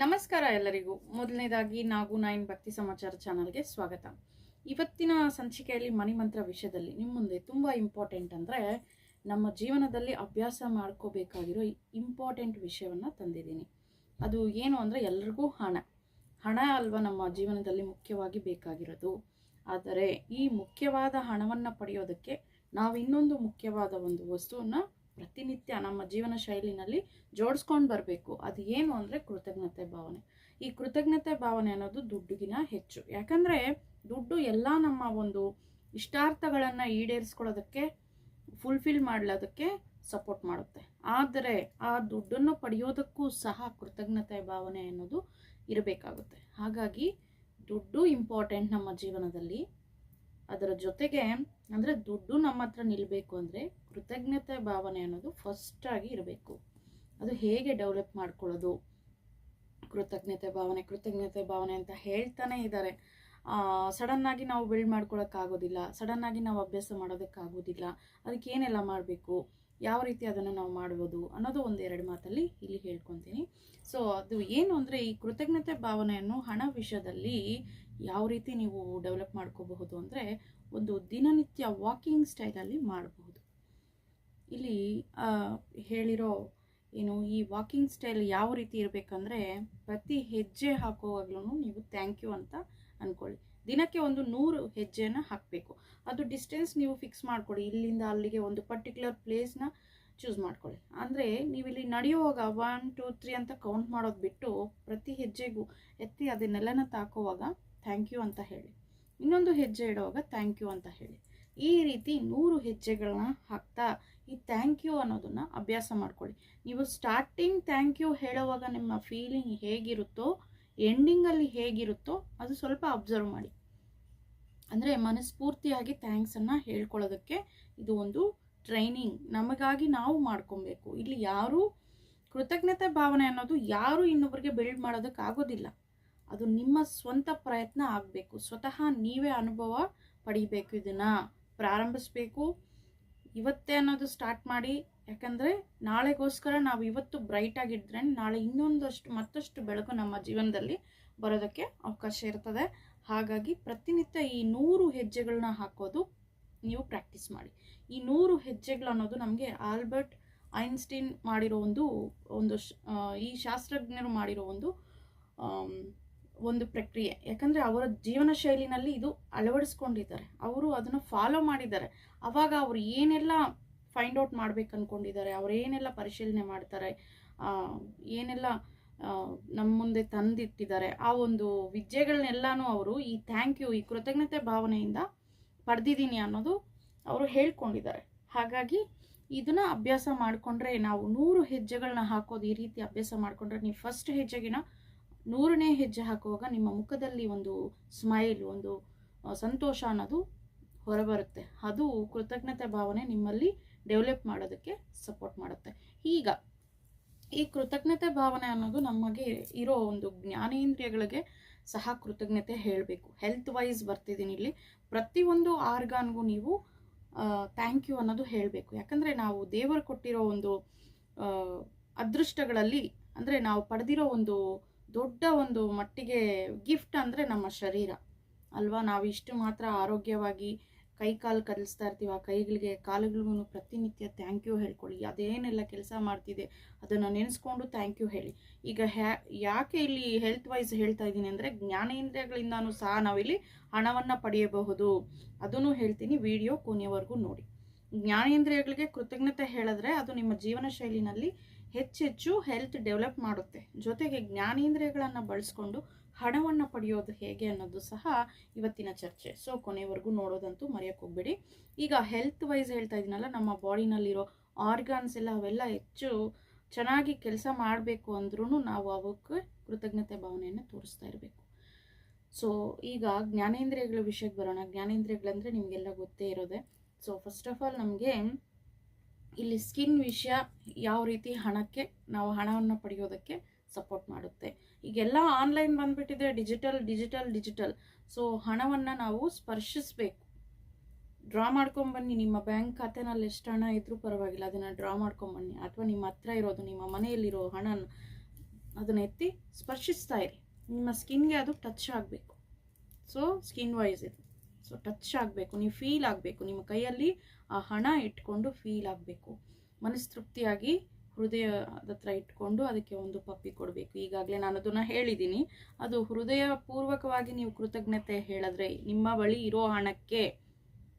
ನಮಸ್ಕಾರ ಎಲ್ಲರಿಗೂ. ಮೊದಲನೇದಾಗಿ ನಾಗು ನೈನ್ ಭಕ್ತಿ ಸಮಾಚಾರ ಚಾನಲ್ಗೆ ಸ್ವಾಗತ. ಇವತ್ತಿನ ಸಂಚಿಕೆಯಲ್ಲಿ ಮಣಿಮಂತ್ರ ವಿಷಯದಲ್ಲಿ ನಿಮ್ಮ ಮುಂದೆ ತುಂಬ ಇಂಪಾರ್ಟೆಂಟ್ ಅಂದರೆ ನಮ್ಮ ಜೀವನದಲ್ಲಿ ಅಭ್ಯಾಸ ಮಾಡ್ಕೋಬೇಕಾಗಿರೋ ಇಂಪಾರ್ಟೆಂಟ್ ವಿಷಯವನ್ನು ತಂದಿದ್ದೀನಿ. ಅದು ಏನು ಅಂದರೆ ಎಲ್ರಿಗೂ ಹಣ. ಹಣ ಅಲ್ವಾ ನಮ್ಮ ಜೀವನದಲ್ಲಿ ಮುಖ್ಯವಾಗಿ ಬೇಕಾಗಿರೋದು. ಆದರೆ ಈ ಮುಖ್ಯವಾದ ಹಣವನ್ನು ಪಡೆಯೋದಕ್ಕೆ ನಾವು ಇನ್ನೊಂದು ಮುಖ್ಯವಾದ ಒಂದು ವಸ್ತುವನ್ನು ಪ್ರತಿನಿತ್ಯ ನಮ್ಮ ಜೀವನ ಶೈಲಿನಲ್ಲಿ ಜೋಡಿಸ್ಕೊಂಡು ಬರಬೇಕು. ಅದು ಏನು ಅಂದರೆ ಕೃತಜ್ಞತೆ ಭಾವನೆ. ಈ ಕೃತಜ್ಞತೆ ಭಾವನೆ ಅನ್ನೋದು ದುಡ್ಡುಗಿನ ಹೆಚ್ಚು. ಯಾಕಂದರೆ ದುಡ್ಡು ಎಲ್ಲ ನಮ್ಮ ಒಂದು ಇಷ್ಟಾರ್ಥಗಳನ್ನು ಈಡೇರಿಸ್ಕೊಳ್ಳೋದಕ್ಕೆ ಫುಲ್ಫಿಲ್ ಮಾಡಲೋದಕ್ಕೆ ಸಪೋರ್ಟ್ ಮಾಡುತ್ತೆ. ಆದರೆ ಆ ದುಡ್ಡನ್ನು ಪಡೆಯೋದಕ್ಕೂ ಸಹ ಕೃತಜ್ಞತೆ ಭಾವನೆ ಅನ್ನೋದು ಇರಬೇಕಾಗುತ್ತೆ. ಹಾಗಾಗಿ ದುಡ್ಡು ಇಂಪಾರ್ಟೆಂಟ್ ನಮ್ಮ ಜೀವನದಲ್ಲಿ. ಅದರ ಜೊತೆಗೆ ಅಂದರೆ ದುಡ್ಡು ನಮ್ಮ ಹತ್ರ ನಿಲ್ಲಬೇಕು ಅಂದರೆ ಕೃತಜ್ಞತೆ ಭಾವನೆ ಅನ್ನೋದು ಫಸ್ಟಾಗಿ ಇರಬೇಕು. ಅದು ಹೇಗೆ ಡೆವಲಪ್ ಮಾಡ್ಕೊಳ್ಳೋದು? ಕೃತಜ್ಞತೆ ಭಾವನೆ ಕೃತಜ್ಞತೆ ಭಾವನೆ ಅಂತ ಹೇಳ್ತಾನೆ ಇದ್ದಾರೆ ಸಡನ್ನಾಗಿ ನಾವು ಬಿಲ್ಡ್ ಮಾಡ್ಕೊಳಕ್ಕಾಗೋದಿಲ್ಲ ಸಡನ್ನಾಗಿ ನಾವು ಅಭ್ಯಾಸ ಮಾಡೋದಕ್ಕಾಗೋದಿಲ್ಲ, ಅದಕ್ಕೆ ಏನೆಲ್ಲ ಮಾಡಬೇಕು? ಯಾವ ರೀತಿ ಅದನ್ನು ನಾವು ಮಾಡ್ಬೋದು ಅನ್ನೋದು ಒಂದೆರಡು ಮಾತಲ್ಲಿ ಇಲ್ಲಿ ಹೇಳ್ಕೊತೀನಿ. ಸೊ ಅದು ಏನು ಅಂದರೆ ಈ ಕೃತಜ್ಞತೆ ಭಾವನೆಯನ್ನು ಹಣ ವಿಷಯದಲ್ಲಿ ಯಾವ ರೀತಿ ನೀವು ಡೆವಲಪ್ ಮಾಡ್ಕೋಬಹುದು ಅಂದರೆ ಒಂದು ದಿನನಿತ್ಯ ವಾಕಿಂಗ್ ಸ್ಟೈಲಲ್ಲಿ ಮಾಡಬಹುದು. ಇಲ್ಲಿ ಹೇಳಿರೋ ಏನು ಈ ವಾಕಿಂಗ್ ಸ್ಟೈಲ್ ಯಾವ ರೀತಿ ಇರಬೇಕಂದ್ರೆ ಪ್ರತಿ ಹೆಜ್ಜೆ ಹಾಕುವಾಗ್ಲೂ ನೀವು ಥ್ಯಾಂಕ್ ಯು ಅಂತ ಅಂದ್ಕೊಳ್ಳಿ ದಿನಕ್ಕೆ ಒಂದು ನೂರು ಹೆಜ್ಜೆಯನ್ನು ಹಾಕಬೇಕು. ಅದು ಡಿಸ್ಟೆನ್ಸ್ ನೀವು ಫಿಕ್ಸ್ ಮಾಡ್ಕೊಳ್ಳಿ ಇಲ್ಲಿಂದ ಅಲ್ಲಿಗೆ ಒಂದು ಪರ್ಟಿಕ್ಯುಲರ್ ಪ್ಲೇಸ್ನ ಚೂಸ್ ಮಾಡ್ಕೊಳ್ಳಿ. ಅಂದರೆ ನೀವು ಇಲ್ಲಿ ನಡೆಯುವಾಗ ಒನ್ ಟೂ ತ್ರೀ ಅಂತ ಕೌಂಟ್ ಮಾಡೋದು ಬಿಟ್ಟು ಪ್ರತಿ ಹೆಜ್ಜೆಗೂ ಎತ್ತಿ ಅದನ್ನೆಲ್ಲನ ತಾಕುವಾಗ ಥ್ಯಾಂಕ್ ಯು ಅಂತ ಹೇಳಿ. ಇನ್ನೊಂದು ಹೆಜ್ಜೆ ಇಡುವಾಗ ಥ್ಯಾಂಕ್ ಯು ಅಂತ ಹೇಳಿ. ಈ ರೀತಿ ನೂರು ಹೆಜ್ಜೆಗಳನ್ನ ಹಾಕ್ತಾ ಈ ಥ್ಯಾಂಕ್ ಯು ಅನ್ನೋದನ್ನ ಅಭ್ಯಾಸ ಮಾಡ್ಕೊಳ್ಳಿ. ನೀವು ಸ್ಟಾರ್ಟಿಂಗ್ ಥ್ಯಾಂಕ್ ಯು ಹೇಳುವಾಗ ನಿಮ್ಮ ಫೀಲಿಂಗ್ ಹೇಗಿರುತ್ತೋ ಎಂಡಿಂಗಲ್ಲಿ ಹೇಗಿರುತ್ತೋ ಅದು ಸ್ವಲ್ಪ ಅಬ್ಸರ್ವ್ ಮಾಡಿ. ಅಂದರೆ ಮನಸ್ಫೂರ್ತಿಯಾಗಿ ಥ್ಯಾಂಕ್ಸನ್ನು ಹೇಳ್ಕೊಳ್ಳೋದಕ್ಕೆ ಇದು ಒಂದು ಟ್ರೈನಿಂಗ್ ನಮಗಾಗಿ ನಾವು ಮಾಡ್ಕೊಬೇಕು. ಇಲ್ಲಿ ಯಾರೂ ಕೃತಜ್ಞತೆ ಭಾವನೆ ಅನ್ನೋದು ಯಾರು ಇನ್ನೊಬ್ಬರಿಗೆ ಬಿಲ್ಡ್ ಮಾಡೋದಕ್ಕೆ ಆಗೋದಿಲ್ಲ ಅದು ನಿಮ್ಮ ಸ್ವಂತ ಪ್ರಯತ್ನ ಆಗಬೇಕು. ಸ್ವತಃ ನೀವೇ ಅನುಭವ ಪಡಿಬೇಕು ಇದನ್ನು. ಪ್ರಾರಂಭಿಸಬೇಕು. ಇವತ್ತೇ ಅನ್ನೋದು ಸ್ಟಾರ್ಟ್ ಮಾಡಿ. ಯಾಕಂದರೆ ನಾಳೆಗೋಸ್ಕರ ನಾವು ಇವತ್ತು ಬ್ರೈಟ್ ಆಗಿದ್ರೆ ನಾಳೆ ಇನ್ನೊಂದಷ್ಟು ಮತ್ತಷ್ಟು ಬೆಳಕು ನಮ್ಮ ಜೀವನದಲ್ಲಿ ಬರೋದಕ್ಕೆ ಅವಕಾಶ ಇರ್ತದೆ. ಹಾಗಾಗಿ ಪ್ರತಿನಿತ್ಯ ಈ ನೂರು ಹೆಜ್ಜೆಗಳನ್ನ ಹಾಕೋದು ನೀವು ಪ್ರಾಕ್ಟೀಸ್ ಮಾಡಿ. ಈ ನೂರು ಹೆಜ್ಜೆಗಳು ಅನ್ನೋದು ನಮಗೆ ಆಲ್ಬರ್ಟ್ ಐನ್ಸ್ಟೀನ್ ಮಾಡಿರೋ ಒಂದು ಒಂದು ಈ ಶಾಸ್ತ್ರಜ್ಞರು ಮಾಡಿರೋ ಒಂದು ಒಂದು ಪ್ರಕ್ರಿಯೆ. ಯಾಕಂದರೆ ಅವರ ಜೀವನ ಶೈಲಿನಲ್ಲಿ ಇದು ಅಳವಡಿಸ್ಕೊಂಡಿದ್ದಾರೆ. ಅವರು ಅದನ್ನು ಫಾಲೋ ಮಾಡಿದ್ದಾರೆ. ಆವಾಗ ಅವರು ಏನೆಲ್ಲ ಫೈಂಡ್ ಔಟ್ ಮಾಡ್ಬೇಕು ಅಂದ್ಕೊಂಡಿದ್ದಾರೆ ಅವ್ರು ಏನೆಲ್ಲ ಪರಿಶೀಲನೆ ಮಾಡ್ತಾರೆ ಏನೆಲ್ಲ ನಮ್ಮ ಮುಂದೆ ತಂದಿಟ್ಟಿದ್ದಾರೆ, ಆ ಒಂದು ವಿದ್ಯೆಗಳನ್ನೆಲ್ಲನೂ ಅವರು ಈ ಥ್ಯಾಂಕ್ ಯು ಈ ಕೃತಜ್ಞತೆ ಭಾವನೆಯಿಂದ ಪಡೆದಿದ್ದೀನಿ ಅನ್ನೋದು ಅವರು ಹೇಳ್ಕೊಂಡಿದ್ದಾರೆ. ಹಾಗಾಗಿ ಇದನ್ನು ಅಭ್ಯಾಸ ಮಾಡಿಕೊಂಡ್ರೆ ನಾವು ನೂರು ಹೆಜ್ಜೆಗಳನ್ನ ಹಾಕೋದು ಈ ರೀತಿ ಅಭ್ಯಾಸ ಮಾಡಿಕೊಂಡ್ರೆ ನೀವು ಫಸ್ಟ್ ಹೆಜ್ಜೆಗಿನ ನೂರನೇ ಹೆಜ್ಜೆ ಹಾಕುವಾಗ ನಿಮ್ಮ ಮುಖದಲ್ಲಿ ಒಂದು ಸ್ಮೈಲ್ ಒಂದು ಸಂತೋಷ ಅನ್ನೋದು ಹೊರಬರುತ್ತೆ. ಅದು ಕೃತಜ್ಞತೆ ಭಾವನೆ ನಿಮ್ಮಲ್ಲಿ ಡೆವಲಪ್ ಮಾಡೋದಕ್ಕೆ ಸಪೋರ್ಟ್ ಮಾಡುತ್ತೆ. ಈಗ, ಈ ಕೃತಜ್ಞತೆ ಭಾವನೆ ಅನ್ನೋದು ನಮಗೆ ಇರೋ ಒಂದು ಜ್ಞಾನೇಂದ್ರಿಯಗಳಿಗೆ ಸಹ ಕೃತಜ್ಞತೆ ಹೇಳಬೇಕು. ಹೆಲ್ತ್ ವೈಸ್ ಬರ್ತಿದ್ದೀನಿ ಇಲ್ಲಿ. ಪ್ರತಿಯೊಂದು ಆರ್ಗಾನ್ಗೂ ನೀವು ಥ್ಯಾಂಕ್ ಯು ಅನ್ನೋದು ಹೇಳಬೇಕು. ಯಾಕಂದರೆ ನಾವು ದೇವರು ಕೊಟ್ಟಿರೋ ಒಂದು ಅದೃಷ್ಟಗಳಲ್ಲಿ, ಅಂದರೆ ನಾವು ಪಡೆದಿರೋ ಒಂದು ದೊಡ್ಡ ಒಂದು ಮಟ್ಟಿಗೆ ಗಿಫ್ಟ್ ಅಂದರೆ ನಮ್ಮ ಶರೀರ. ಅಲ್ವಾ? ನಾವು ಇಷ್ಟು ಮಾತ್ರ ಆರೋಗ್ಯವಾಗಿ ಕೈ ಕಾಲು ಕಲಿಸ್ತಾ ಇರ್ತೀವಿ, ಆ ಕೈಗಳಿಗೆ, ಕಾಲುಗಳಿಗೂ ಪ್ರತಿನಿತ್ಯ ಥ್ಯಾಂಕ್ ಯು ಹೇಳ್ಕೊಳ್ಳಿ. ಅದೇನೆಲ್ಲ ಕೆಲಸ ಮಾಡ್ತಿದೆ, ಅದನ್ನು ನೆನೆಸ್ಕೊಂಡು ಥ್ಯಾಂಕ್ ಯು ಹೇಳಿ. ಈಗ ಯಾಕೆ ಇಲ್ಲಿ ಹೆಲ್ತ್ ವೈಸ್ ಹೇಳ್ತಾ ಇದ್ದೀನಿ ಅಂದರೆ, ಜ್ಞಾನೇಂದ್ರಿಯಗಳಿಂದನೂ ಸಹ ನಾವಿಲ್ಲಿ ಹಣವನ್ನು ಪಡೆಯಬಹುದು. ಅದನ್ನು ಹೇಳ್ತೀನಿ ವಿಡಿಯೋ ಕೊನೆಯವರೆಗೂ ನೋಡಿ. ಜ್ಞಾನೇಂದ್ರಿಯಗಳಿಗೆ ಕೃತಜ್ಞತೆ ಹೇಳಿದ್ರೆ ಅದು ನಿಮ್ಮ ಜೀವನ ಶೈಲಿನಲ್ಲಿ ಹೆಚ್ಚೆಚ್ಚು ಹೆಲ್ತ್ ಡೆವಲಪ್ ಮಾಡುತ್ತೆ. ಜೊತೆಗೆ ಜ್ಞಾನೇಂದ್ರಿಯಗಳನ್ನು ಬಳಸ್ಕೊಂಡು ಹಣವನ್ನು ಪಡೆಯೋದು ಹೇಗೆ ಅನ್ನೋದು ಸಹ ಇವತ್ತಿನ ಚರ್ಚೆ. ಸೊ ಕೊನೆವರೆಗೂ ನೋಡೋದಂತೂ ಮರೆಯಕ್ಕೆ ಹೋಗ್ಬೇಡಿ. ಈಗ ಹೆಲ್ತ್ ವೈಸ್ ಹೇಳ್ತಾ ಇದ್ದೀನಲ್ಲ ನಮ್ಮ ಬಾಡಿನಲ್ಲಿರೋ ಆರ್ಗಾನ್ಸ್ ಎಲ್ಲ ಅವೆಲ್ಲ ಹೆಚ್ಚು ಚೆನ್ನಾಗಿ ಕೆಲಸ ಮಾಡಬೇಕು ಅಂದ್ರೂ ನಾವು ಅವಕ್ಕೆ ಕೃತಜ್ಞತೆ ಭಾವನೆಯನ್ನು ತೋರಿಸ್ತಾ ಇರಬೇಕು. ಸೊ ಈಗ ಜ್ಞಾನೇಂದ್ರಿಯಗಳ ವಿಷಯಕ್ಕೆ ಬರೋಣ. ಜ್ಞಾನೇಂದ್ರಿಯಗಳಂದರೆ ನಿಮಗೆಲ್ಲ ಗೊತ್ತೇ ಇರೋದೆ. ಸೊ ಫಸ್ಟ್ ಆಫ್ ಆಲ್ ನಮಗೆ ಇಲ್ಲಿ ಸ್ಕಿನ್ ವಿಷಯ ಯಾವ ರೀತಿ ಹಣಕ್ಕೆ ನಾವು ಹಣವನ್ನು ಪಡೆಯೋದಕ್ಕೆ ಸಪೋರ್ಟ್ ಮಾಡುತ್ತೆ. ಈಗೆಲ್ಲ ಆನ್ಲೈನ್ ಬಂದುಬಿಟ್ಟಿದೆ ಡಿಜಿಟಲ್ ಡಿಜಿಟಲ್ ಡಿಜಿಟಲ್ ಸೊ ಹಣವನ್ನು ನಾವು ಸ್ಪರ್ಶಿಸಬೇಕು. ಡ್ರಾ ಮಾಡ್ಕೊಂಬನ್ನಿ, ನಿಮ್ಮ ಬ್ಯಾಂಕ್ ಖಾತೆನಲ್ಲಿ ಎಷ್ಟು ಹಣ ಇದ್ದರೂ ಪರವಾಗಿಲ್ಲ, ಅದನ್ನು ಡ್ರಾ ಮಾಡ್ಕೊಂಬನ್ನಿ. ಅಥವಾ ನಿಮ್ಮ ಹತ್ರ ಇರೋದು, ನಿಮ್ಮ ಮನೆಯಲ್ಲಿರೋ ಹಣ ಅದನ್ನ ಎತ್ತಿ ಸ್ಪರ್ಶಿಸ್ತಾ ಇರಿ. ನಿಮ್ಮ ಸ್ಕಿನ್ಗೆ ಅದು ಟಚ್ ಆಗಬೇಕು. ಸೊ ಸ್ಕಿನ್ ವೈಸ್ ಇದು. ಸೊ ಟಚ್ ಆಗಬೇಕು, ನೀವು ಫೀಲ್ ಆಗಬೇಕು. ನಿಮ್ಮ ಕೈಯಲ್ಲಿ ಆ ಹಣ ಇಟ್ಕೊಂಡು ಫೀಲ್ ಆಗಬೇಕು. ಮನಸ್ಸು ತೃಪ್ತಿಯಾಗಿ ಹೃದಯದ ಹತ್ರ ಇಟ್ಕೊಂಡು ಅದಕ್ಕೆ ಒಂದು ಪಪ್ಪಿ ಕೊಡಬೇಕು. ಈಗಾಗಲೇ ನಾನು ಅದನ್ನು ಹೇಳಿದ್ದೀನಿ ಅದು ಹೃದಯ ಪೂರ್ವಕವಾಗಿ ನೀವು ಕೃತಜ್ಞತೆ ಹೇಳಿದ್ರೆ ನಿಮ್ಮ ಬಳಿ ಇರೋ ಹಣಕ್ಕೆ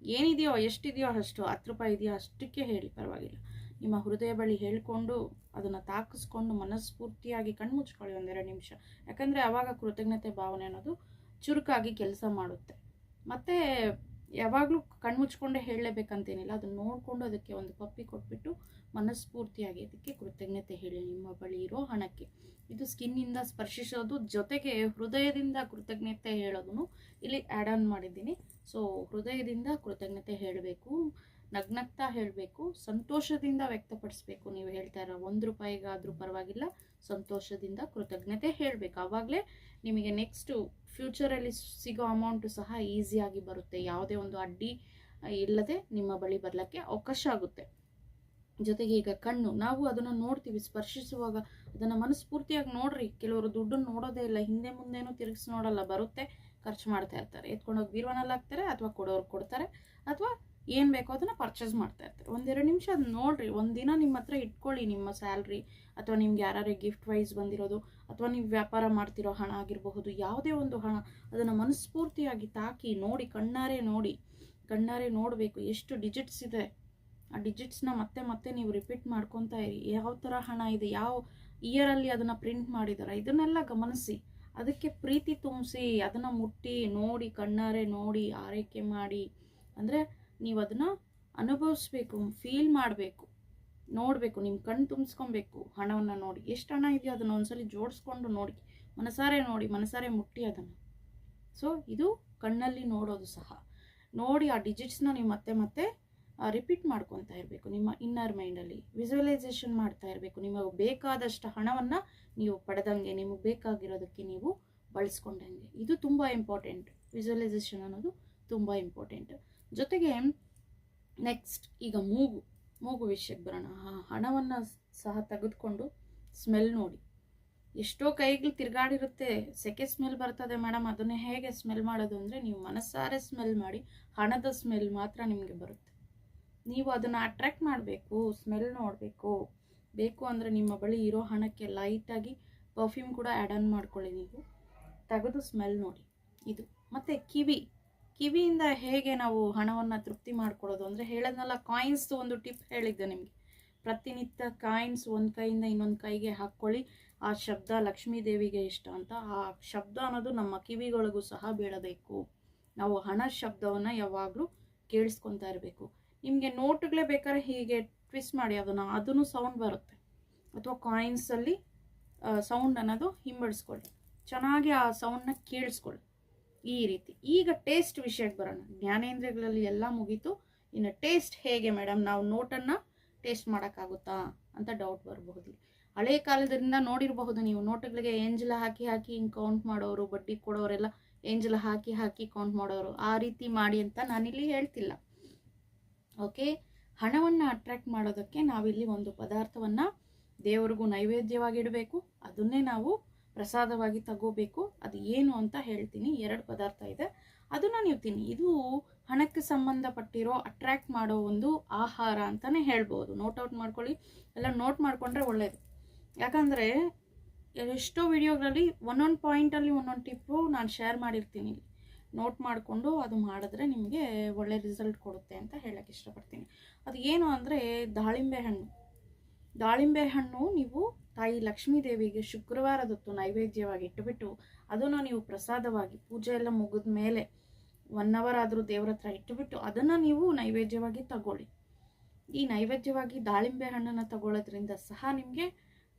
ಏನಿದೆಯೋ, ಎಷ್ಟಿದೆಯೋ ಅಷ್ಟು, ಹತ್ತು ರೂಪಾಯಿ ಇದೆಯೋ ಅಷ್ಟಕ್ಕೆ ಹೇಳಿ, ಪರವಾಗಿಲ್ಲ. ನಿಮ್ಮ ಹೃದಯ ಬಳಿ ಹೇಳಿಕೊಂಡು ಅದನ್ನು ತಾಕಿಸ್ಕೊಂಡು ಮನಸ್ಫೂರ್ತಿಯಾಗಿ ಕಣ್ಮುಚ್ಕೊಳ್ಳಿ ಒಂದೆರಡು ನಿಮಿಷ. ಯಾಕಂದರೆ ಆವಾಗ ಕೃತಜ್ಞತೆ ಭಾವನೆ ಅನ್ನೋದು ಚುರುಕಾಗಿ ಕೆಲಸ ಮಾಡುತ್ತೆ. ಮತ್ತು ಯಾವಾಗಲೂ ಕಣ್ಮುಚ್ಕೊಂಡೇ ಹೇಳಲೇಬೇಕಂತೇನಿಲ್ಲ. ಅದನ್ನು ನೋಡಿಕೊಂಡು ಅದಕ್ಕೆ ಒಂದು ಪಪ್ಪಿ ಕೊಟ್ಬಿಟ್ಟು ಮನಸ್ಫೂರ್ತಿಯಾಗಿ ಅದಕ್ಕೆ ಕೃತಜ್ಞತೆ ಹೇಳಿ ನಿಮ್ಮ ಬಳಿ ಇರೋ ಹಣಕ್ಕೆ. ಇದು ಸ್ಕಿನ್ನಿಂದ ಸ್ಪರ್ಶಿಸೋದು, ಜೊತೆಗೆ ಹೃದಯದಿಂದ ಕೃತಜ್ಞತೆ ಹೇಳೋದನ್ನು ಇಲ್ಲಿ ಆ್ಯಡ್ ಆನ್ ಮಾಡಿದ್ದೀನಿ. ಸೊ ಹೃದಯದಿಂದ ಕೃತಜ್ಞತೆ ಹೇಳಬೇಕು, ನಗ್ನಗ್ತಾ ಹೇಳಬೇಕು, ಸಂತೋಷದಿಂದ ವ್ಯಕ್ತಪಡಿಸ್ಬೇಕು. ನೀವು ಹೇಳ್ತಾ ಇರೋ ಒಂದು ರೂಪಾಯಿಗಾದರೂ ಪರವಾಗಿಲ್ಲ, ಸಂತೋಷದಿಂದ ಕೃತಜ್ಞತೆ ಹೇಳಬೇಕು. ಆವಾಗಲೇ ನಿಮಗೆ ನೆಕ್ಸ್ಟು ಫ್ಯೂಚರಲ್ಲಿ ಸಿಗೋ ಅಮೌಂಟು ಸಹ ಈಸಿಯಾಗಿ ಬರುತ್ತೆ. ಯಾವುದೇ ಒಂದು ಅಡ್ಡಿ ಇಲ್ಲದೆ ನಿಮ್ಮ ಬಳಿ ಬರಲಿಕ್ಕೆ ಅವಕಾಶ ಆಗುತ್ತೆ. ಜೊತೆಗೆ ಈಗ ಕಣ್ಣು, ನಾವು ಅದನ್ನು ನೋಡ್ತೀವಿ, ಸ್ಪರ್ಶಿಸುವಾಗ ಅದನ್ನು ಮನಸ್ಫೂರ್ತಿಯಾಗಿ ನೋಡ್ರಿ. ಕೆಲವರು ದುಡ್ಡನ್ನು ನೋಡೋದೇ ಇಲ್ಲ, ಹಿಂದೆ ಮುಂದೆನೂ ತಿರುಗಿಸಿ ನೋಡಲ್ಲ, ಬರುತ್ತೆ, ಖರ್ಚು ಮಾಡ್ತಾ ಇರ್ತಾರೆ. ಎತ್ಕೊಂಡೋಗಿ ಬೀರ್ವನಲ್ಲಿ ಹಾಕ್ತಾರೆ ಅಥವಾ ಕೊಡೋರು ಕೊಡ್ತಾರೆ ಅಥವಾ ಏನು ಬೇಕೋ ಅದನ್ನು ಪರ್ಚೇಸ್ ಮಾಡ್ತಾ ಇರ್ತಾರೆ. ಒಂದೆರಡು ನಿಮಿಷ ಅದು ನೋಡ್ರಿ ಒಂದಿನ ನಿಮ್ಮ ಹತ್ರ ಇಟ್ಕೊಳ್ಳಿ ನಿಮ್ಮ ಸ್ಯಾಲ್ರಿ ಅಥವಾ ನಿಮ್ಗೆ ಯಾರೇ ಗಿಫ್ಟ್ ವೈಸ್ ಬಂದಿರೋದು ಅಥವಾ ನೀವು ವ್ಯಾಪಾರ ಮಾಡ್ತಿರೋ ಹಣ ಆಗಿರಬಹುದು, ಯಾವುದೇ ಒಂದು ಹಣ ಅದನ್ನು ಮನಸ್ಫೂರ್ತಿಯಾಗಿ ತಾಕಿ ನೋಡಿ, ಕಣ್ಣಾರೆ ನೋಡಿ, ಕಣ್ಣಾರೆ ನೋಡಬೇಕು ಎಷ್ಟು ಡಿಜಿಟ್ಸ್ ಇದೆ. ಆ ಡಿಜಿಟ್ಸ್ನ ಮತ್ತೆ ಮತ್ತೆ ನೀವು ರಿಪೀಟ್ ಮಾಡ್ಕೊತಾ ಇರಿ. ಯಾವ ಥರ ಹಣ ಇದೆ, ಯಾವ ಇಯರಲ್ಲಿ ಅದನ್ನು ಪ್ರಿಂಟ್ ಮಾಡಿದಾರೆ, ಇದನ್ನೆಲ್ಲ ಗಮನಿಸಿ. ಅದಕ್ಕೆ ಪ್ರೀತಿ ತುಂಬಿಸಿ, ಅದನ್ನು ಮುಟ್ಟಿ ನೋಡಿ, ಕಣ್ಣಾರೆ ನೋಡಿ, ಆರೈಕೆ ಮಾಡಿ. ಅಂದರೆ ನೀವು ಅದನ್ನು ಅನುಭವಿಸ್ಬೇಕು ಫೀಲ್ ಮಾಡಬೇಕು, ನೋಡಬೇಕು ನಿಮ್ಮ ಕಣ್ಣು ತುಂಬಿಸ್ಕೊಬೇಕು, ಹಣವನ್ನು ನೋಡಿ. ಎಷ್ಟು ಹಣ ಇದೆಯೋ ಅದನ್ನು ಒಂದ್ಸಲಿ ಜೋಡಿಸ್ಕೊಂಡು ನೋಡಿ. ಮನಸಾರೆ ನೋಡಿ, ಮನಸಾರೆ ಮುಟ್ಟಿ ಅದನ್ನು. ಸೊ ಇದು ಕಣ್ಣಲ್ಲಿ ನೋಡೋದು ಸಹ. ನೋಡಿ ಆ ಡಿಜಿಟ್ಸ್ನ ನೀವು ಮತ್ತೆ ಮತ್ತೆ ರಿಪೀಟ್ ಮಾಡ್ಕೊತಾ ಇರಬೇಕು. ನಿಮ್ಮ ಇನ್ನರ್ ಮೈಂಡಲ್ಲಿ ವಿಜುವಲೈಸೇಷನ್ ಮಾಡ್ತಾ ಇರಬೇಕು. ನಿಮಗೆ ಬೇಕಾದಷ್ಟು ಹಣವನ್ನು ನೀವು ಪಡೆದಂಗೆ, ನಿಮಗೆ ಬೇಕಾಗಿರೋದಕ್ಕೆ ನೀವು ಬಳಸ್ಕೊಂಡಂಗೆ. ಇದು ತುಂಬ ಇಂಪಾರ್ಟೆಂಟ್ ವಿಜುವಲೈಸೇಷನ್ ಅನ್ನೋದು ತುಂಬ ಇಂಪಾರ್ಟೆಂಟ್ ಜೊತೆಗೆ ನೆಕ್ಸ್ಟ್ ಈಗ ಮೂಗು ಮೂಗು ವಿಷಯಕ್ಕೆ ಬರೋಣ. ಆ ಹಣವನ್ನು ಸಹ ತೆಗೆದುಕೊಂಡು ಸ್ಮೆಲ್ ನೋಡಿ. ಎಷ್ಟೋ ಕೈಗಳು ತಿರುಗಾಡಿರುತ್ತೆ. ಸೆಕೆ ಸ್ಮೆಲ್ ಬರ್ತದೆ ಮೇಡಮ್ ಅದನ್ನೇ ಹೇಗೆ ಸ್ಮೆಲ್ ಮಾಡೋದು ಅಂದರೆ ನೀವು ಮನಸ್ಸಾರೆ ಸ್ಮೆಲ್ ಮಾಡಿ ಹಣದ ಸ್ಮೆಲ್ ಮಾತ್ರ ನಿಮಗೆ ಬರುತ್ತೆ. ನೀವು ಅದನ್ನು ಅಟ್ರ್ಯಾಕ್ಟ್ ಮಾಡಬೇಕು ಸ್ಮೆಲ್ ನೋಡಬೇಕು. ಬೇಕು ಅಂದರೆ ನಿಮ್ಮ ಬಳಿ ಇರೋ ಹಣಕ್ಕೆ ಲೈಟಾಗಿ ಪರ್ಫ್ಯೂಮ್ ಕೂಡ ಆ್ಯಡ್ ಆನ್ ಮಾಡ್ಕೊಳ್ಳಿ ನೀವು. ತೆಗೆದು ಸ್ಮೆಲ್ ನೋಡಿ. ಇದು. ಮತ್ತು ಕಿವಿ. ಕಿವಿಯಿಂದ ಹೇಗೆ ನಾವು ಹಣವನ್ನು ತೃಪ್ತಿ ಮಾಡ್ಕೊಳ್ಳೋದು ಅಂದರೆ ಹೇಳೋದ್ನಲ್ಲ ಕಾಯಿನ್ಸ್ದು ಒಂದು ಟಿಪ್ ಹೇಳಿದ್ದೆ ನಿಮಗೆ. ಪ್ರತಿನಿತ್ಯ ಕಾಯಿನ್ಸ್ ಒಂದು ಕೈಯಿಂದ ಇನ್ನೊಂದು ಕೈಗೆ ಹಾಕ್ಕೊಳ್ಳಿ. ಆ ಶಬ್ದ ಲಕ್ಷ್ಮೀ ದೇವಿಗೆ ಇಷ್ಟ ಅಂತ. ಆ ಶಬ್ದ ಅನ್ನೋದು ನಮ್ಮ ಕಿವಿಗಳಿಗೂ ಸಹ ಬೀಳಬೇಕು. ನಾವು ಹಣ ಶಬ್ದವನ್ನು ಯಾವಾಗಲೂ ಕೇಳಿಸ್ಕೊತಾ ಇರಬೇಕು. ನಿಮಗೆ ನೋಟುಗಳೇ ಬೇಕಾದ್ರೆ ಹೀಗೆ ಟ್ವಿಸ್ಟ್ ಮಾಡಿ ಅದನ್ನು ಅದನ್ನು ಸೌಂಡ್ ಬರುತ್ತೆ. ಅಥವಾ ಕಾಯಿನ್ಸಲ್ಲಿ ಸೌಂಡ್ ಅನ್ನೋದು ಹಿಂಬಡಿಸ್ಕೊಳ್ಳಿ ಚೆನ್ನಾಗಿ ಆ ಸೌಂಡನ್ನ ಕೇಳಿಸ್ಕೊಳ್ಳಿ. ಈ ರೀತಿ. ಈಗ ಟೇಸ್ಟ್ ವಿಷಯಕ್ಕೆ ಬರೋಣ. ಜ್ಞಾನೇಂದ್ರಿಯಗಳಲ್ಲಿ ಎಲ್ಲ ಮುಗೀತು. ಇನ್ನು ಟೇಸ್ಟ್ ಹೇಗೆ ಮೇಡಮ್ ನಾವು ನೋಟನ್ನು ಟೇಸ್ಟ್ ಮಾಡೋಕ್ಕಾಗುತ್ತಾ ಅಂತ ಡೌಟ್ ಬರಬಹುದು. ಹಳೆ ಕಾಲದಿಂದ ನೋಡಿರಬಹುದು ನೀವು. ನೋಟುಗಳಿಗೆ ಏಂಜಲ ಹಾಕಿ ಹಾಕಿ ಹಿಂಗೆ ಕೌಂಟ್ ಮಾಡೋರು, ಬಡ್ಡಿ ಕೊಡೋರೆಲ್ಲ ಏಂಜಲ ಹಾಕಿ ಹಾಕಿ ಕೌಂಟ್ ಮಾಡೋರು. ಆ ರೀತಿ ಮಾಡಿ ಅಂತ ನಾನಿಲ್ಲಿ ಹೇಳ್ತಿಲ್ಲ. ಓಕೆ ಹಣವನ್ನು ಅಟ್ರ್ಯಾಕ್ಟ್ ಮಾಡೋದಕ್ಕೆ ನಾವಿಲ್ಲಿ ಒಂದು ಪದಾರ್ಥವನ್ನು ದೇವರಿಗೂ ನೈವೇದ್ಯವಾಗಿ ಇಡಬೇಕು. ಅದನ್ನೇ ನಾವು ಪ್ರಸಾದವಾಗಿ ತಗೋಬೇಕು. ಅದು ಏನು ಅಂತ ಹೇಳ್ತೀನಿ. ಎರಡು ಪದಾರ್ಥ ಇದೆ. ಅದನ್ನು ನೀವು ತಿನ್ನಿ. ಇದು ಹಣಕ್ಕೆ ಸಂಬಂಧಪಟ್ಟಿರೋ ಅಟ್ರ್ಯಾಕ್ಟ್ ಮಾಡೋ ಒಂದು ಆಹಾರ ಅಂತಲೇ ಹೇಳ್ಬೋದು. ನೋಟ್ ಔಟ್ ಮಾಡ್ಕೊಳ್ಳಿ. ಎಲ್ಲ ನೋಟ್ ಮಾಡಿಕೊಂಡ್ರೆ ಒಳ್ಳೆಯದು ಯಾಕಂದರೆ, ಎಷ್ಟೋ ವಿಡಿಯೋಗಳಲ್ಲಿ ಒಂದೊಂದು ಪಾಯಿಂಟಲ್ಲಿ ಒಂದೊಂದು ಟಿಪ್ಪು ನಾನು ಶೇರ್ ಮಾಡಿರ್ತೀನಿ. ನೋಟ್ ಮಾಡಿಕೊಂಡು ಅದು ಮಾಡಿದ್ರೆ ನಿಮಗೆ ಒಳ್ಳೆ ರಿಸಲ್ಟ್ ಕೊಡುತ್ತೆ ಅಂತ ಹೇಳಕ್ಕೆ ಇಷ್ಟಪಡ್ತೀನಿ. ಅದು ಏನು ಅಂದರೆ ದಾಳಿಂಬೆ ಹಣ್ಣು. ದಾಳಿಂಬೆ ಹಣ್ಣು ನೀವು ತಾಯಿ ಲಕ್ಷ್ಮೀ ದೇವಿಗೆ ಶುಕ್ರವಾರದೊತ್ತು ನೈವೇದ್ಯವಾಗಿ ಇಟ್ಟುಬಿಟ್ಟು ಅದನ್ನು ನೀವು ಪ್ರಸಾದವಾಗಿ ಪೂಜೆ ಎಲ್ಲ ಮುಗಿದ ಮೇಲೆ ಒನ್ ಅವರ್ ಆದರೂ ದೇವ್ರ ಹತ್ರ ಇಟ್ಟುಬಿಟ್ಟು ಅದನ್ನು ನೀವು ನೈವೇದ್ಯವಾಗಿ ತಗೊಳ್ಳಿ. ಈ ನೈವೇದ್ಯವಾಗಿ ದಾಳಿಂಬೆ ಹಣ್ಣನ್ನು ತಗೊಳ್ಳೋದ್ರಿಂದ ಸಹ ನಿಮಗೆ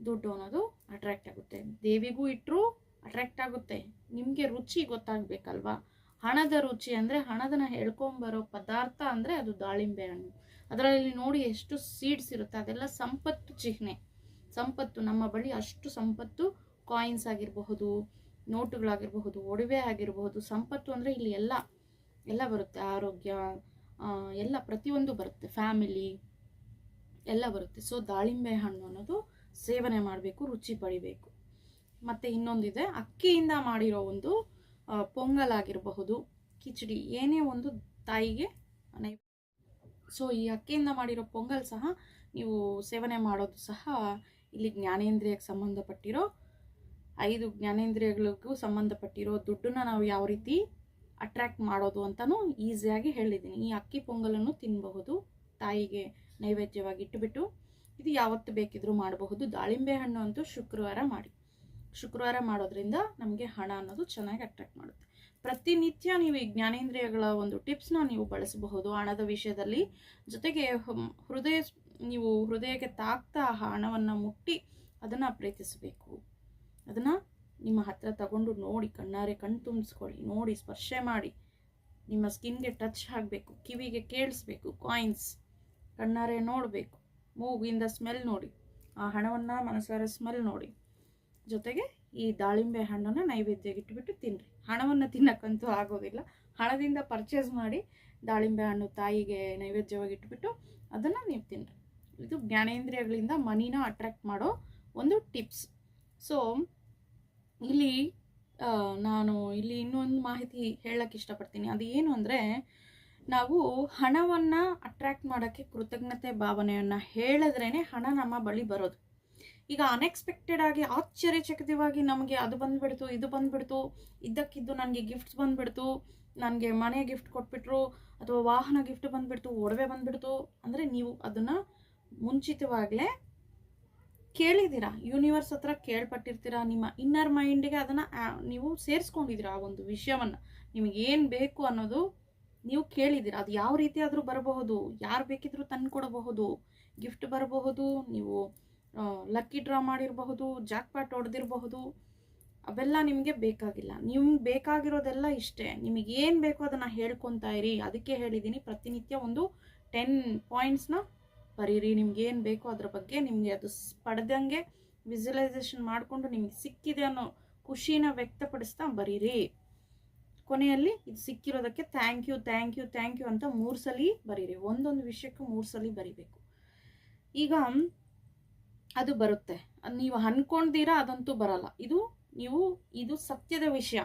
ದುಡ್ಡು ಅನ್ನೋದು ಅಟ್ರ್ಯಾಕ್ಟ್ ಆಗುತ್ತೆ. ದೇವಿಗೂ ಇಟ್ಟರೂ ಅಟ್ರ್ಯಾಕ್ಟ್ ಆಗುತ್ತೆ. ನಿಮಗೆ ರುಚಿ ಗೊತ್ತಾಗಬೇಕಲ್ವಾ? ಹಣದ ರುಚಿ ಅಂದರೆ ಹಣದನ್ನು ಹೇಳ್ಕೊಂಬರೋ ಪದಾರ್ಥ ಅಂದರೆ ಅದು ದಾಳಿಂಬೆ ಹಣ್ಣು. ಅದರಲ್ಲಿ ನೋಡಿ ಎಷ್ಟು ಸೀಡ್ಸ್ ಇರುತ್ತೆ. ಅದೆಲ್ಲ ಸಂಪತ್ತು ಚಿಹ್ನೆ. ಸಂಪತ್ತು, ನಮ್ಮ ಬಳಿ ಅಷ್ಟು ಸಂಪತ್ತು ಕಾಯಿನ್ಸ್ ಆಗಿರಬಹುದು, ನೋಟುಗಳಾಗಿರಬಹುದು, ಒಡವೆ ಆಗಿರಬಹುದು. ಸಂಪತ್ತು ಅಂದರೆ ಇಲ್ಲಿ ಎಲ್ಲ ಎಲ್ಲ ಬರುತ್ತೆ. ಆರೋಗ್ಯ ಎಲ್ಲ ಪ್ರತಿಯೊಂದು ಬರುತ್ತೆ. ಫ್ಯಾಮಿಲಿ ಎಲ್ಲ ಬರುತ್ತೆ. ಸೊ ದಾಳಿಂಬೆ ಹಣ್ಣು ಅನ್ನೋದು ಸೇವನೆ ಮಾಡಬೇಕು, ರುಚಿ ಪಡಿಬೇಕು. ಮತ್ತು ಇನ್ನೊಂದಿದೆ, ಅಕ್ಕಿಯಿಂದ ಮಾಡಿರೋ ಒಂದು ಪೊಂಗಲ್ ಆಗಿರಬಹುದು, ಕಿಚಡಿ. ಏನೇ ಒಂದು ತಾಯಿಗೆ ನೈ ಸೊ ಈ ಅಕ್ಕಿಯಿಂದ ಮಾಡಿರೋ ಪೊಂಗಲ್ ಸಹ ನೀವು ಸೇವನೆ ಮಾಡೋದು ಸಹ ಇಲ್ಲಿ ಜ್ಞಾನೇಂದ್ರಿಯಕ್ಕೆ ಸಂಬಂಧಪಟ್ಟಿರೋ, ಐದು ಜ್ಞಾನೇಂದ್ರಿಯಗಳಿಗೂ ಸಂಬಂಧಪಟ್ಟಿರೋ ದುಡ್ಡನ್ನ ನಾವು ಯಾವ ರೀತಿ ಅಟ್ರ್ಯಾಕ್ಟ್ ಮಾಡೋದು ಅಂತಲೂ ಈಸಿಯಾಗಿ ಹೇಳಿದ್ದೀನಿ. ಈ ಅಕ್ಕಿ ಪೊಂಗಲನ್ನು ತಿನ್ನಬಹುದು ತಾಯಿಗೆ ನೈವೇದ್ಯವಾಗಿ ಇಟ್ಟುಬಿಟ್ಟು, ಇದು ಯಾವತ್ತು ಬೇಕಿದ್ರೂ ಮಾಡಬಹುದು. ದಾಳಿಂಬೆ ಹಣ್ಣು ಅಂತೂ ಶುಕ್ರವಾರ ಮಾಡಿ. ಶುಕ್ರವಾರ ಮಾಡೋದ್ರಿಂದ ನಮಗೆ ಹಣ ಅನ್ನೋದು ಚೆನ್ನಾಗಿ ಅಟ್ರ್ಯಾಕ್ಟ್ ಮಾಡುತ್ತೆ. ಪ್ರತಿನಿತ್ಯ ನೀವು ಈ ಜ್ಞಾನೇಂದ್ರಿಯಗಳ ಒಂದು ಟಿಪ್ಸ್ನ ನೀವು ಬಳಸಬಹುದು ಹಣದ ವಿಷಯದಲ್ಲಿ. ಜೊತೆಗೆ ಹೃದಯ ನೀವು ಹೃದಯಕ್ಕೆ ತಾಕ್ತಾ ಹಣವನ್ನು ಮುಟ್ಟಿ ಅದನ್ನು ಪ್ರೀತಿಸಬೇಕು. ಅದನ್ನು ನಿಮ್ಮ ಹತ್ರ ತಗೊಂಡು ನೋಡಿ, ಕಣ್ಣಾರೆ ಕಣ್ಣು ತುಂಬಿಸ್ಕೊಳ್ಳಿ, ನೋಡಿ, ಸ್ಪರ್ಶೆ ಮಾಡಿ. ನಿಮ್ಮ ಸ್ಕಿನ್ಗೆ ಟಚ್ ಆಗಬೇಕು, ಕಿವಿಗೆ ಕೇಳಿಸ್ಬೇಕು, ಕಾಯಿನ್ಸ್, ಕಣ್ಣಾರೆ ನೋಡಬೇಕು, ಮೂಗಿಂದ ಸ್ಮೆಲ್ ನೋಡಿ, ಆ ಹಣವನ್ನು ಮನಸಾರ ಸ್ಮೆಲ್ ನೋಡಿ. ಜೊತೆಗೆ ಈ ದಾಳಿಂಬೆ ಹಣ್ಣನ್ನು ನೈವೇದ್ಯಕ್ಕೆ ಇಟ್ಬಿಟ್ಟು ತಿನ್ನಿರಿ ಹಣವನ್ನು ತಿನ್ನಕ್ಕಂತೂ ಆಗೋದಿಲ್ಲ. ಹಣದಿಂದ ಪರ್ಚೇಸ್ ಮಾಡಿ ದಾಳಿಂಬೆ ಹಣ್ಣು ತಾಯಿಗೆ ನೈವೇದ್ಯವಾಗಿ ಇಟ್ಬಿಟ್ಟು ಅದನ್ನು ನೀವು ತಿನ್ನಿರಿ ಇದು ಜ್ಞಾನೇಂದ್ರಿಯಗಳಿಂದ ಮನಿನ ಅಟ್ರ್ಯಾಕ್ಟ್ ಮಾಡೋ ಒಂದು ಟಿಪ್ಸ್ ಸೊ ಇಲ್ಲಿ ನಾನು ಇಲ್ಲಿ ಇನ್ನೊಂದು ಮಾಹಿತಿ ಹೇಳಕ್ಕೆ ಇಷ್ಟಪಡ್ತೀನಿ. ಅದು ಏನು ಅಂದರೆ, ನಾವು ಹಣವನ್ನು ಅಟ್ರ್ಯಾಕ್ಟ್ ಮಾಡೋಕ್ಕೆ ಕೃತಜ್ಞತೆ ಭಾವನೆಯನ್ನು ಹೇಳಿದ್ರೇ ಹಣ ನಮ್ಮ ಬಳಿ ಬರೋದು. ಈಗ ಅನ್ಎಕ್ಸ್ಪೆಕ್ಟೆಡ್ ಆಗಿ ಆಶ್ಚರ್ಯಚಕಿತವಾಗಿ ನಮಗೆ ಅದು ಬಂದ್ಬಿಡ್ತು, ಇದು ಬಂದ್ಬಿಡ್ತು, ಇದ್ದಕ್ಕಿದ್ದು ನನಗೆ ಗಿಫ್ಟ್ಸ್ ಬಂದ್ಬಿಡ್ತು, ನನಗೆ ಮನೆ ಗಿಫ್ಟ್ ಕೊಟ್ಬಿಟ್ರು, ಅಥವಾ ವಾಹನ ಗಿಫ್ಟ್ ಬಂದ್ಬಿಡ್ತು, ಒಡವೆ ಬಂದ್ಬಿಡ್ತು, ಅಂದರೆ ನೀವು ಅದನ್ನು ಮುಂಚಿತವಾಗಲೇ ಕೇಳಿದ್ದೀರಾ? ಯೂನಿವರ್ಸ್ ಹತ್ರ ಕೇಳ್ಪಟ್ಟಿರ್ತೀರ? ನಿಮ್ಮ ಇನ್ನರ್ ಮೈಂಡಿಗೆ ಅದನ್ನು ನೀವು ಸೇರಿಸ್ಕೊಂಡಿದ್ದೀರಾ ಆ ಒಂದು ವಿಷಯವನ್ನು? ಏನು ಬೇಕು ಅನ್ನೋದು ನೀವು ಕೇಳಿದ್ದೀರ? ಅದು ಯಾವ ರೀತಿ ಆದರೂ ಬರಬಹುದು, ಯಾರು ಬೇಕಿದ್ರೂ ತಂದು ಕೊಡಬಹುದು ಗಿಫ್ಟ್ ಬರಬಹುದು, ನೀವು ಲಕ್ಕಿ ಡ್ರಾ ಮಾಡಿರಬಹುದು ಜಾಕ್ ಪಾಟ್ ಹೊಡೆದಿರಬಹುದು, ಅವೆಲ್ಲ ನಿಮಗೆ ಬೇಕಾಗಿಲ್ಲ. ನಿಮ್ಗೆ ಬೇಕಾಗಿರೋದೆಲ್ಲ ಇಷ್ಟೇ. ನಿಮಗೆ ಏನು ಬೇಕೋ ಅದನ್ನು ಹೇಳ್ಕೊತಾ ಇರಿ. ಅದಕ್ಕೆ ಹೇಳಿದ್ದೀನಿ ಪ್ರತಿನಿತ್ಯ ಒಂದು ಟೆನ್ ಪಾಯಿಂಟ್ಸ್ನ ಬರೀರಿ. ನಿಮ್ಗೆ ಏನು ಬೇಕೋ ಅದ್ರ ಬಗ್ಗೆ ನಿಮಗೆ ಅದು ಪಡೆದಂಗೆ ವಿಜುವಲೈಸೇಷನ್ ಮಾಡಿಕೊಂಡು ನಿಮಗೆ ಸಿಕ್ಕಿದೆ ಅನ್ನೋ ಖುಷಿನ ವ್ಯಕ್ತಪಡಿಸ್ತಾ ಬರೀರಿ. ಕೊನೆಯಲ್ಲಿ ಇದು ಸಿಕ್ಕಿರೋದಕ್ಕೆ thank you thank you thank you ಅಂತ ಮೂರು ಸಲ ಬರೀರಿ. ಒಂದೊಂದು ವಿಷಯಕ್ಕೂ ಮೂರು ಸಲ ಬರಿಬೇಕು. ಈಗ ಅದು ಬರುತ್ತೆ. ನೀವು ಅನ್ಕೊಂಡ್ತೀರಾ ಅದಂತೂ ಬರಲ್ಲ. ಇದು ನೀವು, ಇದು ಸತ್ಯದ ವಿಷಯ.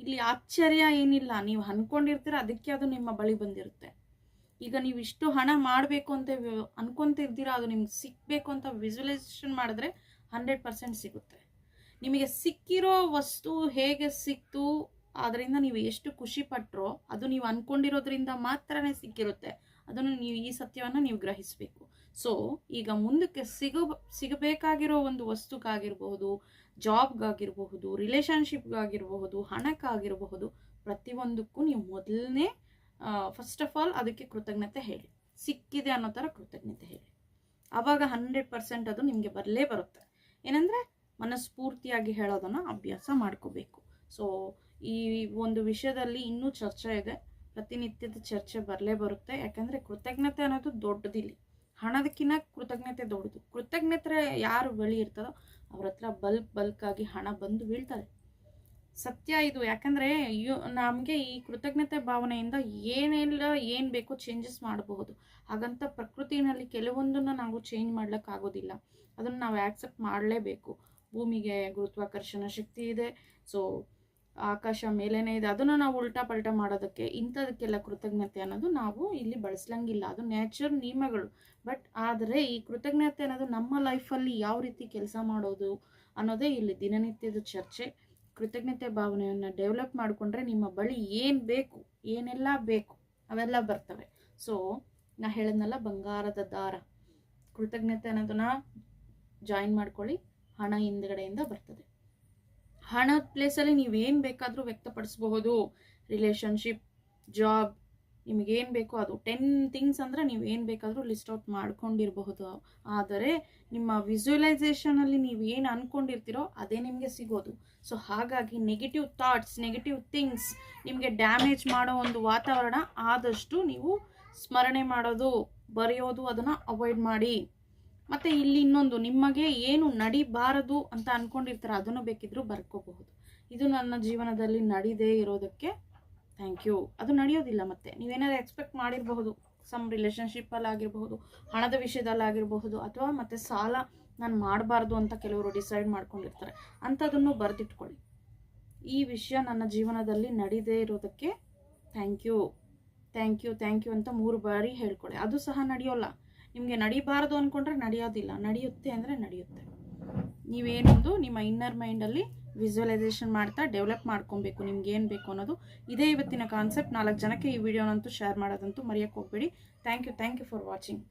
ಇಲ್ಲಿ ಆಶ್ಚರ್ಯ ಏನಿಲ್ಲ. ನೀವು ಅನ್ಕೊಂಡಿರ್ತೀರ ಅದಕ್ಕೆ ಅದು ನಿಮ್ಮ ಬಳಿ ಬಂದಿರುತ್ತೆ. ಈಗ ನೀವು ಇಷ್ಟು ಹಣ ಮಾಡಬೇಕು ಅಂತ ಅನ್ಕೊಂತಿರ್ತೀರಾ, ಅದು ನಿಮ್ಗೆ ಸಿಕ್ಕಬೇಕು ಅಂತ ವಿಜುವಲೈಸೇಷನ್ ಮಾಡಿದ್ರೆ ಹಂಡ್ರೆಡ್ ಪರ್ಸೆಂಟ್ ಸಿಗುತ್ತೆ. ನಿಮಗೆ ಸಿಕ್ಕಿರೋ ವಸ್ತು ಹೇಗೆ ಸಿಕ್ತು ಅದರಿಂದ ನೀವು ಎಷ್ಟು ಖುಷಿ ಪಟ್ಟರೋ ಅದು ನೀವು ಅನ್ಕೊಂಡಿರೋದ್ರಿಂದ ಮಾತ್ರನೇ ಸಿಕ್ಕಿರುತ್ತೆ. ಅದನ್ನು ನೀವು ಈ ಸತ್ಯವನ್ನು ನೀವು ಗ್ರಹಿಸಬೇಕು. ಸೊ ಈಗ ಮುಂದಕ್ಕೆ ಸಿಗ, ಸಿಗಬೇಕಾಗಿರೋ ಒಂದು ವಸ್ತುಗಾಗಿರಬಹುದು, ಜಾಬ್ಗಾಗಿರಬಹುದು ರಿಲೇಶನ್ಶಿಪ್ಗಾಗಿರಬಹುದು ಹಣಕ್ಕಾಗಿರಬಹುದು, ಪ್ರತಿಯೊಂದಕ್ಕೂ ನೀವು ಮೊದಲನೇ ಫಸ್ಟ್ ಆಫ್ ಆಲ್ ಅದಕ್ಕೆ ಕೃತಜ್ಞತೆ ಹೇಳಿ. ಸಿಕ್ಕಿದೆ ಅನ್ನೋ ಥರ ಕೃತಜ್ಞತೆ ಹೇಳಿ. ಆವಾಗ ಹಂಡ್ರೆಡ್ ಪರ್ಸೆಂಟ್ ಅದು ನಿಮಗೆ ಬರಲೇ ಬರುತ್ತೆ. ಏನಂದರೆ ಮನಸ್ಫೂರ್ತಿಯಾಗಿ ಹೇಳೋದನ್ನು ಅಭ್ಯಾಸ ಮಾಡ್ಕೋಬೇಕು. ಸೊ ಈ ಒಂದು ವಿಷಯದಲ್ಲಿ ಇನ್ನೂ ಚರ್ಚೆ ಇದೆ. ಪ್ರತಿನಿತ್ಯದ ಚರ್ಚೆ ಬರಲೇ ಬರುತ್ತೆ. ಯಾಕಂದರೆ ಕೃತಜ್ಞತೆ ಅನ್ನೋದು ದೊಡ್ಡದಿಲ್ಲಿ. ಹಣದಕ್ಕಿಂತ ಕೃತಜ್ಞತೆ ದೊಡ್ಡದು. ಕೃತಜ್ಞತೆ ಯಾರು ಬಳಿ ಇರ್ತದೋ ಅವ್ರ ಹತ್ರ ಬಲ್ಕ್ ಬಲ್ಕಾಗಿ ಹಣ ಬಂದು ಬೀಳ್ತಾರೆ ಸತ್ಯ ಇದು. ಯಾಕಂದರೆ ಯು, ನಮಗೆ ಈ ಕೃತಜ್ಞತೆ ಭಾವನೆಯಿಂದ ಏನೆಲ್ಲ, ಏನು ಬೇಕೋ ಚೇಂಜಸ್ ಮಾಡಬಹುದು. ಹಾಗಂತ ಪ್ರಕೃತಿನಲ್ಲಿ ಕೆಲವೊಂದನ್ನು ನಾವು ಚೇಂಜ್ ಮಾಡ್ಲಿಕ್ಕಾಗೋದಿಲ್ಲ ಅದನ್ನು ನಾವು ಆ್ಯಕ್ಸೆಪ್ಟ್ ಮಾಡಲೇಬೇಕು. ಭೂಮಿಗೆ ಗುರುತ್ವಾಕರ್ಷಣ ಶಕ್ತಿ ಇದೆ. ಸೊ ಆಕಾಶ ಮೇಲೇನೇ ಇದೆ. ಅದನ್ನು ನಾವು ಉಲ್ಟಾ ಪಲ್ಟಾ ಮಾಡೋದಕ್ಕೆ ಇಂಥದಕ್ಕೆಲ್ಲ ಕೃತಜ್ಞತೆ ಅನ್ನೋದು ನಾವು ಇಲ್ಲಿ ಬಳಸ್ಲಂಗಿಲ್ಲ. ಅದು ನೇಚರ್ ನಿಯಮಗಳು. ಬಟ್ ಆದರೆ ಈ ಕೃತಜ್ಞತೆ ಅನ್ನೋದು ನಮ್ಮ ಲೈಫಲ್ಲಿ ಯಾವ ರೀತಿ ಕೆಲಸ ಮಾಡೋದು ಅನ್ನೋದೇ ಇಲ್ಲಿ ದಿನನಿತ್ಯದ ಚರ್ಚೆ. ಕೃತಜ್ಞತೆ ಭಾವನೆಯನ್ನು ಡೆವಲಪ್ ಮಾಡಿಕೊಂಡ್ರೆ ನಿಮ್ಮ ಬಳಿ ಏನು ಬೇಕು, ಏನೆಲ್ಲ ಬೇಕು, ಅವೆಲ್ಲ ಬರ್ತವೆ. ಸೊ ನಾ ಹೇಳಿದ್ನಲ್ಲ ಬಂಗಾರದ ದಾರ. ಕೃತಜ್ಞತೆ ಅನ್ನೋದನ್ನ ಜಾಯಿನ್ ಮಾಡ್ಕೊಳ್ಳಿ. ಹಣ ಹಿಂದ್ಗಡೆಯಿಂದ ಬರ್ತದೆ. ಹಣದ ಪ್ಲೇಸಲ್ಲಿ ನೀವೇನು ಬೇಕಾದರೂ ವ್ಯಕ್ತಪಡಿಸಬಹುದು. ರಿಲೇಷನ್ಶಿಪ್ ಜಾಬ್ ನಿಮಗೇನು ಬೇಕೋ ಅದು. ಟೆನ್ ಥಿಂಗ್ಸ್ ಅಂದರೆ ನೀವು ಏನು ಬೇಕಾದರೂ ಲಿಸ್ಟ್ ಔಟ್ ಮಾಡ್ಕೊಂಡಿರಬಹುದು. ಆದರೆ ನಿಮ್ಮ ವಿಜುವಲೈಸೇಷನಲ್ಲಿ ನೀವು ಏನು ಅಂದ್ಕೊಂಡಿರ್ತೀರೋ ಅದೇ ನಿಮಗೆ ಸಿಗೋದು. ಸೊ ಹಾಗಾಗಿ ನೆಗೆಟಿವ್ ಥಾಟ್ಸ್ ನೆಗೆಟಿವ್ ಥಿಂಗ್ಸ್ ನಿಮಗೆ ಡ್ಯಾಮೇಜ್ ಮಾಡೋ ಒಂದು ವಾತಾವರಣ ಆದಷ್ಟು ನೀವು ಸ್ಮರಣೆ ಮಾಡೋದು, ಬರೆಯೋದು, ಅದನ್ನು ಅವಾಯ್ಡ್ ಮಾಡಿ. ಮತ್ತು ಇಲ್ಲಿ ಇನ್ನೊಂದು, ನಿಮಗೆ ಏನು ನಡಿಬಾರದು ಅಂತ ಅಂದ್ಕೊಂಡಿರ್ತಾರೆ ಅದನ್ನು ಬೇಕಿದ್ರು ಬರ್ಕೋಬಹುದು. ಇದು ನನ್ನ ಜೀವನದಲ್ಲಿ ನಡಿದೇ ಇರೋದಕ್ಕೆ ಥ್ಯಾಂಕ್ ಯು ಅದು ನಡೆಯೋದಿಲ್ಲ ಮತ್ತೆ. ನೀವೇನಾದ್ರು ಎಕ್ಸ್ಪೆಕ್ಟ್ ಮಾಡಿರಬಹುದು ಸಮ್ ರಿಲೇಷನ್ಶಿಪ್ಪಲ್ಲಿ ಆಗಿರಬಹುದು, ಹಣದ ವಿಷಯದಲ್ಲಿ ಆಗಿರಬಹುದು, ಅಥವಾ ಮತ್ತೆ ಸಾಲ ನಾನು ಮಾಡಬಾರ್ದು ಅಂತ ಕೆಲವರು ಡಿಸೈಡ್ ಮಾಡ್ಕೊಂಡಿರ್ತಾರೆ ಅಂಥದನ್ನು ಬರೆದಿಟ್ಕೊಳ್ಳಿ. ಈ ವಿಷಯ ನನ್ನ ಜೀವನದಲ್ಲಿ ನಡೀದೇ ಇರೋದಕ್ಕೆ thank you thank you thank you ಅಂತ ಮೂರು ಬಾರಿ ಹೇಳ್ಕೊಳ್ಳಿ. ಅದು ಸಹ ನಡೆಯೋಲ್ಲ. ನಿಮಗೆ ನಡಿಬಾರ್ದು ಅಂದ್ಕೊಂಡ್ರೆ ನಡೆಯೋದಿಲ್ಲ. ನಡೆಯುತ್ತೆ ಅಂದರೆ ನಡೆಯುತ್ತೆ. ನೀವೇನೊಂದು ನಿಮ್ಮ ಇನ್ನರ್ ಮೈಂಡಲ್ಲಿ ವಿಜುವಲೈಸೇಷನ್ ಮಾಡ್ತಾ ಡೆವಲಪ್ ಮಾಡ್ಕೊಬೇಕು. ನಿಮ್ಗೆ ಏನು ಬೇಕು ಅನ್ನೋದು ಇದೇ ಇವತ್ತಿನ ಕಾನ್ಸೆಪ್ಟ್ ನಾಲ್ಕು ಜನಕ್ಕೆ ಈ ವಿಡಿಯೋನಂತೂ ಶೇರ್ ಮಾಡೋದಂತೂ ಮರೆಯೋಕ್ಕೆ ಹೋಗ್ಬೇಡಿ. Thank you thank you for watching